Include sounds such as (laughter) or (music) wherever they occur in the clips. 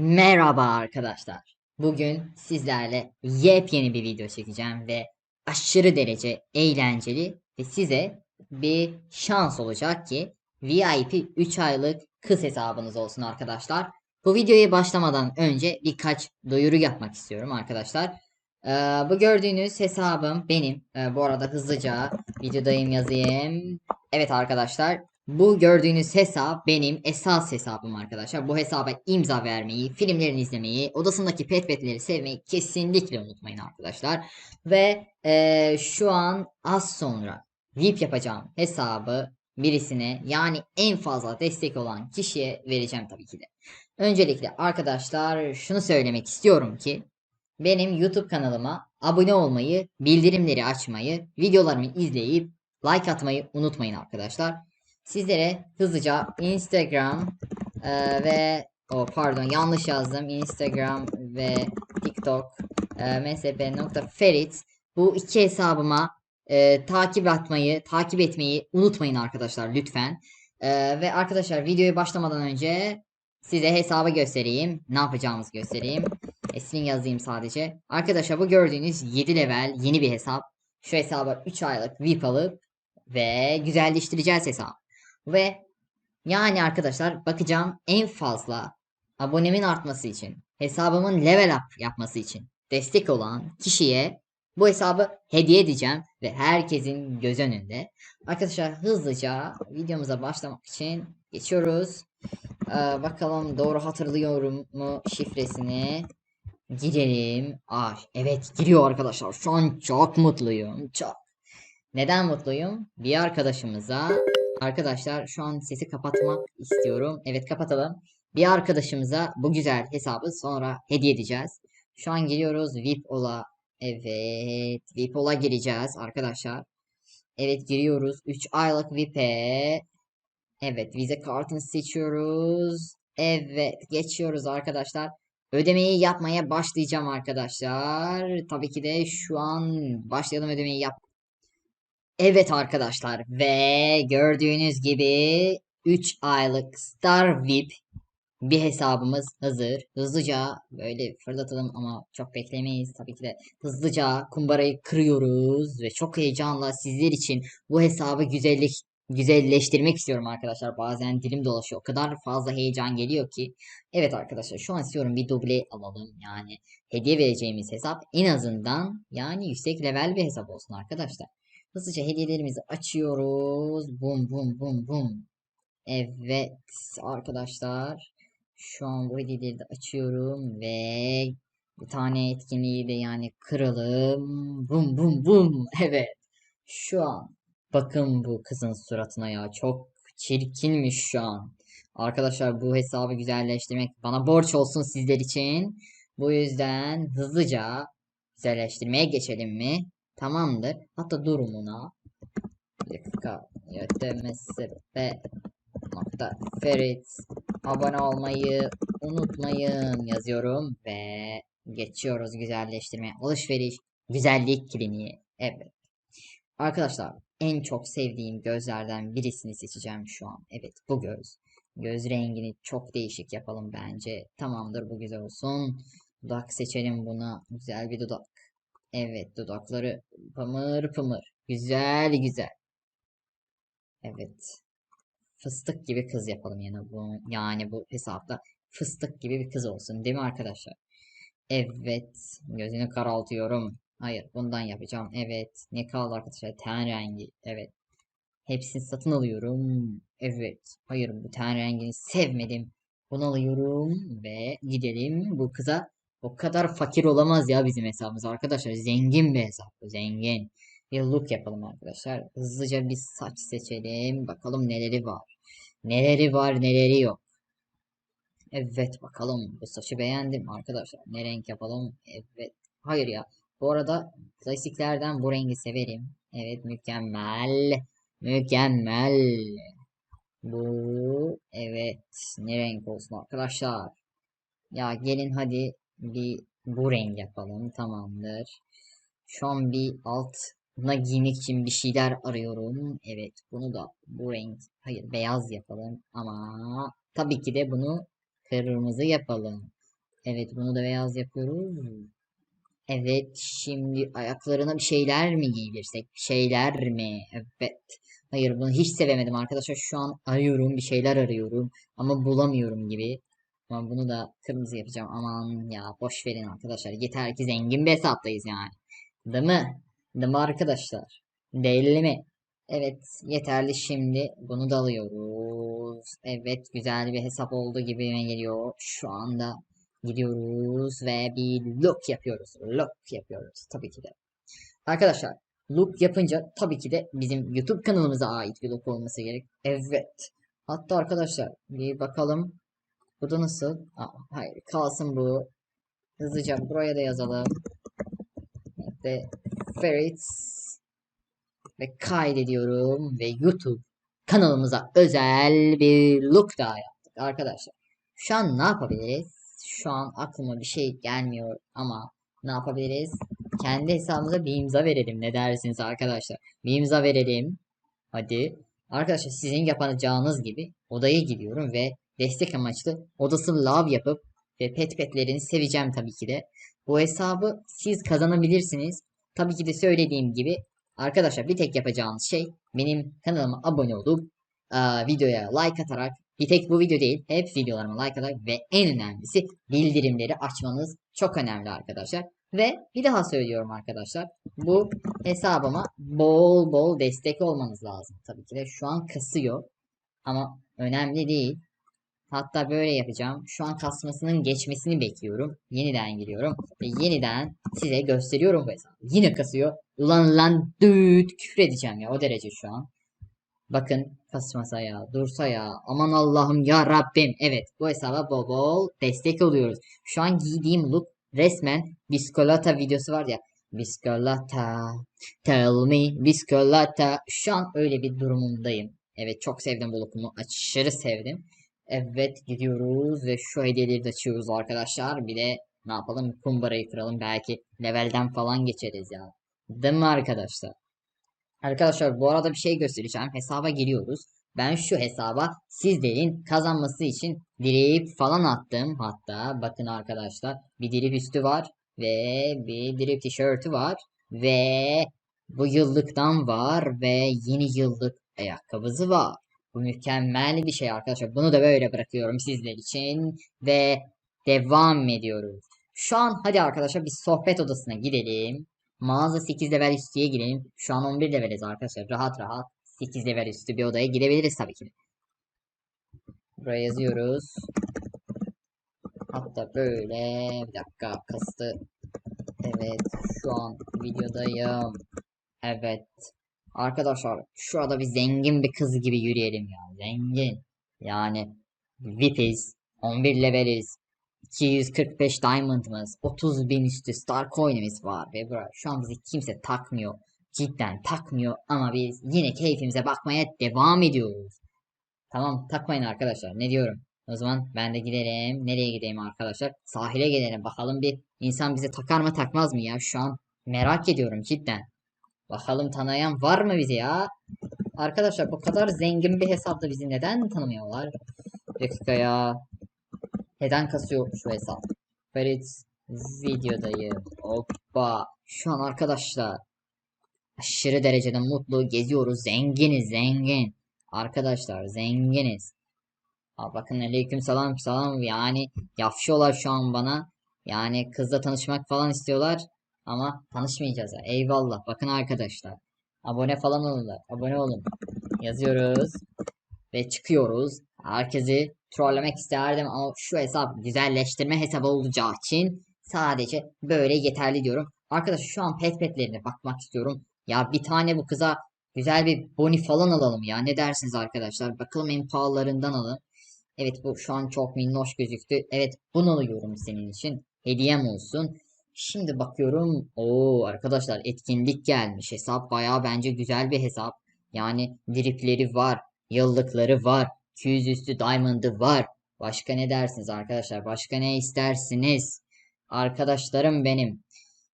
Merhaba arkadaşlar. Bugün sizlerle yepyeni bir video çekeceğim ve aşırı derece eğlenceli ve size bir şans olacak ki VIP 3 aylık kız hesabınız olsun arkadaşlar. Bu videoya başlamadan önce birkaç duyuru yapmak istiyorum arkadaşlar. Ee, bu gördüğünüz hesabım benim. Ee, bu arada hızlıca videodayım yazayım. Evet arkadaşlar bu gördüğünüz hesap benim esas hesabım arkadaşlar. Bu hesaba imza vermeyi, filmlerini izlemeyi, odasındaki pet petleri sevmeyi kesinlikle unutmayın arkadaşlar. Ve eee, şu an az sonra VIP yapacağım hesabı birisine yani en fazla destek olan kişiye vereceğim tabii ki de. Öncelikle arkadaşlar şunu söylemek istiyorum ki benim YouTube kanalıma abone olmayı, bildirimleri açmayı, videolarımı izleyip like atmayı unutmayın arkadaşlar. Sizlere hızlıca Instagram e, ve o pardon yanlış yazdım. Instagram ve TikTok e, msp.ferit bu iki hesabıma e, takip atmayı, takip etmeyi unutmayın arkadaşlar lütfen. E, ve arkadaşlar videoya başlamadan önce size hesabı göstereyim. Ne yapacağımızı göstereyim. Esmin yazayım sadece. Arkadaşlar bu gördüğünüz 7 level yeni bir hesap. Şu hesaba 3 aylık VIP alıp ve güzelleştireceğiz hesabı. Ve yani arkadaşlar bakacağım en fazla abonemin artması için, hesabımın level up yapması için destek olan kişiye bu hesabı hediye edeceğim ve herkesin göz önünde. Arkadaşlar hızlıca videomuza başlamak için geçiyoruz. Ee, bakalım doğru hatırlıyorum mu şifresini. Girelim. Ah evet giriyor arkadaşlar. Şu an çok mutluyum. Çok. Neden mutluyum? Bir arkadaşımıza Arkadaşlar şu an sesi kapatmak istiyorum. Evet kapatalım. Bir arkadaşımıza bu güzel hesabı sonra hediye edeceğiz. Şu an giriyoruz VIP ola. Evet VIP ola gireceğiz arkadaşlar. Evet giriyoruz. 3 aylık VIP'e. Evet vize kartını seçiyoruz. Evet geçiyoruz arkadaşlar. Ödemeyi yapmaya başlayacağım arkadaşlar. Tabii ki de şu an başlayalım ödemeyi yap. Evet arkadaşlar ve gördüğünüz gibi 3 aylık Star VIP bir hesabımız hazır. Hızlıca böyle fırlatalım ama çok beklemeyiz. Tabii ki de hızlıca kumbarayı kırıyoruz ve çok heyecanla sizler için bu hesabı güzellik güzelleştirmek istiyorum arkadaşlar. Bazen dilim dolaşıyor. O kadar fazla heyecan geliyor ki. Evet arkadaşlar şu an istiyorum bir duble alalım. Yani hediye vereceğimiz hesap en azından yani yüksek level bir hesap olsun arkadaşlar. Hızlıca hediyelerimizi açıyoruz. Bum bum bum bum. Evet arkadaşlar. Şu an bu hediyeleri de açıyorum ve bir tane etkinliği de yani kıralım. Bum bum bum. (laughs) Evet. Şu an bakın bu kızın suratına ya. Çok çirkinmiş şu an. Arkadaşlar bu hesabı güzelleştirmek bana borç olsun sizler için. Bu yüzden hızlıca güzelleştirmeye geçelim mi? Tamamdır. Hatta durumuna ve nokta Ferit abone olmayı unutmayın yazıyorum ve geçiyoruz güzelleştirmeye. Alışveriş güzellik kliniği. Evet. Arkadaşlar en çok sevdiğim gözlerden birisini seçeceğim şu an. Evet bu göz. Göz rengini çok değişik yapalım bence. Tamamdır bu güzel olsun. Dudak seçelim buna. Güzel bir dudak. Evet dudakları pımır pımır. Güzel güzel. Evet. Fıstık gibi kız yapalım yani bu yani bu hesapta fıstık gibi bir kız olsun değil mi arkadaşlar? Evet. Gözünü karaltıyorum. Hayır bundan yapacağım. Evet. Ne kaldı arkadaşlar? Ten rengi. Evet. Hepsini satın alıyorum. Evet. Hayır bu ten rengini sevmedim. Bunu alıyorum ve gidelim bu kıza o kadar fakir olamaz ya bizim hesabımız arkadaşlar. Zengin bir hesap. Zengin. Bir look yapalım arkadaşlar. Hızlıca bir saç seçelim. Bakalım neleri var. Neleri var neleri yok. Evet bakalım. Bu saçı beğendim arkadaşlar. Ne renk yapalım? Evet. Hayır ya. Bu arada klasiklerden bu rengi severim. Evet mükemmel. Mükemmel. Bu evet ne renk olsun arkadaşlar. Ya gelin hadi bir bu renk yapalım. Tamamdır. Şu an bir altına giymek için bir şeyler arıyorum. Evet bunu da bu renk. Hayır beyaz yapalım. Ama tabii ki de bunu kırmızı yapalım. Evet bunu da beyaz yapıyoruz. Evet şimdi ayaklarına bir şeyler mi giydirsek? Şeyler mi? Evet. Hayır bunu hiç sevemedim arkadaşlar. Şu an arıyorum bir şeyler arıyorum. Ama bulamıyorum gibi. Ama bunu da kırmızı yapacağım. Aman ya boş verin arkadaşlar. Yeter ki zengin bir hesaptayız yani. Değil mi? Değil mi arkadaşlar? Değil mi? Evet yeterli şimdi. Bunu da alıyoruz. Evet güzel bir hesap oldu gibi geliyor. Şu anda gidiyoruz ve bir look yapıyoruz. Look yapıyoruz tabii ki de. Arkadaşlar look yapınca tabii ki de bizim YouTube kanalımıza ait bir look olması gerek. Evet. Hatta arkadaşlar bir bakalım. Bu da nasıl? Aa, hayır kalsın bu. Hızlıca buraya da yazalım. Ve ferrets ve kaydediyorum ve YouTube kanalımıza özel bir look daha yaptık arkadaşlar. Şu an ne yapabiliriz? Şu an aklıma bir şey gelmiyor ama ne yapabiliriz? Kendi hesabımıza bir imza verelim. Ne dersiniz arkadaşlar? Bir imza verelim. Hadi. Arkadaşlar sizin yapacağınız gibi odaya gidiyorum ve destek amaçlı odası love yapıp ve pet petlerini seveceğim tabii ki de. Bu hesabı siz kazanabilirsiniz. Tabii ki de söylediğim gibi arkadaşlar bir tek yapacağınız şey benim kanalıma abone olup aa, videoya like atarak bir tek bu video değil hep videolarıma like atarak ve en önemlisi bildirimleri açmanız çok önemli arkadaşlar. Ve bir daha söylüyorum arkadaşlar. Bu hesabıma bol bol destek olmanız lazım. Tabii ki de şu an kasıyor. Ama önemli değil. Hatta böyle yapacağım. Şu an kasmasının geçmesini bekliyorum. Yeniden giriyorum. Ve yeniden size gösteriyorum bu hesabı. Yine kasıyor. Ulan lan düt küfür edeceğim ya o derece şu an. Bakın kasmasa ya dursa ya aman Allah'ım ya Rabbim. Evet bu hesaba bol bol destek oluyoruz. Şu an giydiğim look resmen Biskolata videosu var ya. Biskolata tell me Biskolata. Şu an öyle bir durumundayım. Evet çok sevdim bu lookumu. Aşırı sevdim. Evet gidiyoruz ve şu hediyeleri de açıyoruz arkadaşlar. Bir de ne yapalım kumbarayı kıralım. Belki levelden falan geçeriz ya. Değil mi arkadaşlar? Arkadaşlar bu arada bir şey göstereceğim. Hesaba giriyoruz. Ben şu hesaba sizlerin kazanması için drip falan attım. Hatta bakın arkadaşlar bir drip üstü var. Ve bir drip tişörtü var. Ve bu yıllıktan var. Ve yeni yıllık ayakkabısı var. Bu mükemmel bir şey arkadaşlar. Bunu da böyle bırakıyorum sizler için. Ve devam ediyoruz. Şu an hadi arkadaşlar bir sohbet odasına gidelim. Mağaza 8 level üstüye girelim. Şu an 11 leveliz arkadaşlar. Rahat rahat 8 level üstü bir odaya girebiliriz tabii ki. Buraya yazıyoruz. Hatta böyle bir dakika kastı. Evet şu an videodayım. Evet. Arkadaşlar şurada bir zengin bir kız gibi yürüyelim ya. Zengin. Yani VIP'iz. 11 leveliz. 245 diamond'ımız, 30 bin üstü star coin'imiz var ve bura şu an bizi kimse takmıyor. Cidden takmıyor ama biz yine keyfimize bakmaya devam ediyoruz. Tamam takmayın arkadaşlar ne diyorum. O zaman ben de giderim. Nereye gideyim arkadaşlar? Sahile gidelim bakalım bir insan bizi takar mı takmaz mı ya? Şu an merak ediyorum cidden. Bakalım tanıyan var mı bizi ya? Arkadaşlar bu kadar zengin bir hesapta bizi neden tanımıyorlar? Bir dakika ya. Neden kasıyor şu hesap? Ferit videodayım. Hoppa. Şu an arkadaşlar aşırı derecede mutlu geziyoruz. Zenginiz zengin. Arkadaşlar zenginiz. Aa, bakın aleyküm selam selam yani yafşıyorlar şu an bana. Yani kızla tanışmak falan istiyorlar. Ama tanışmayacağız. ya. Eyvallah. Bakın arkadaşlar. Abone falan olunlar. Abone olun. Yazıyoruz. Ve çıkıyoruz. Herkesi trollemek isterdim ama şu hesap güzelleştirme hesabı olacağı için sadece böyle yeterli diyorum. Arkadaşlar şu an pet petlerine bakmak istiyorum. Ya bir tane bu kıza güzel bir boni falan alalım ya. Ne dersiniz arkadaşlar? Bakalım en pahalılarından alın. Evet bu şu an çok minnoş gözüktü. Evet bunu alıyorum senin için. Hediyem olsun. Şimdi bakıyorum. Oo arkadaşlar etkinlik gelmiş. Hesap bayağı bence güzel bir hesap. Yani dripleri var. Yıllıkları var. 200 üstü diamond'ı var. Başka ne dersiniz arkadaşlar? Başka ne istersiniz? Arkadaşlarım benim.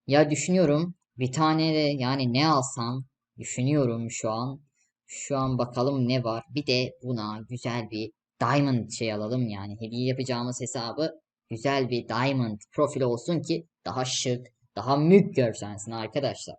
Ya düşünüyorum. Bir tane de yani ne alsam düşünüyorum şu an. Şu an bakalım ne var. Bir de buna güzel bir diamond şey alalım yani. Hediye yapacağımız hesabı güzel bir diamond profili olsun ki daha şık, daha mük görsensin arkadaşlar.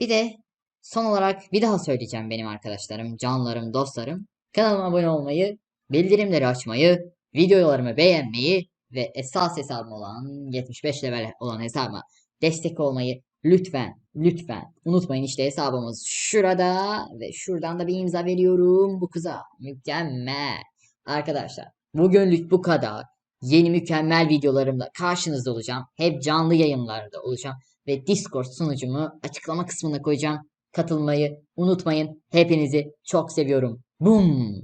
Bir de son olarak bir daha söyleyeceğim benim arkadaşlarım, canlarım, dostlarım. Kanalıma abone olmayı, bildirimleri açmayı, videolarımı beğenmeyi ve esas hesabım olan 75 level olan hesabıma destek olmayı lütfen lütfen unutmayın işte hesabımız şurada ve şuradan da bir imza veriyorum bu kıza. Mükemmel. Arkadaşlar bugünlük bu kadar. Yeni mükemmel videolarımla karşınızda olacağım. Hep canlı yayınlarda olacağım. Ve Discord sunucumu açıklama kısmına koyacağım. Katılmayı unutmayın. Hepinizi çok seviyorum. Boom.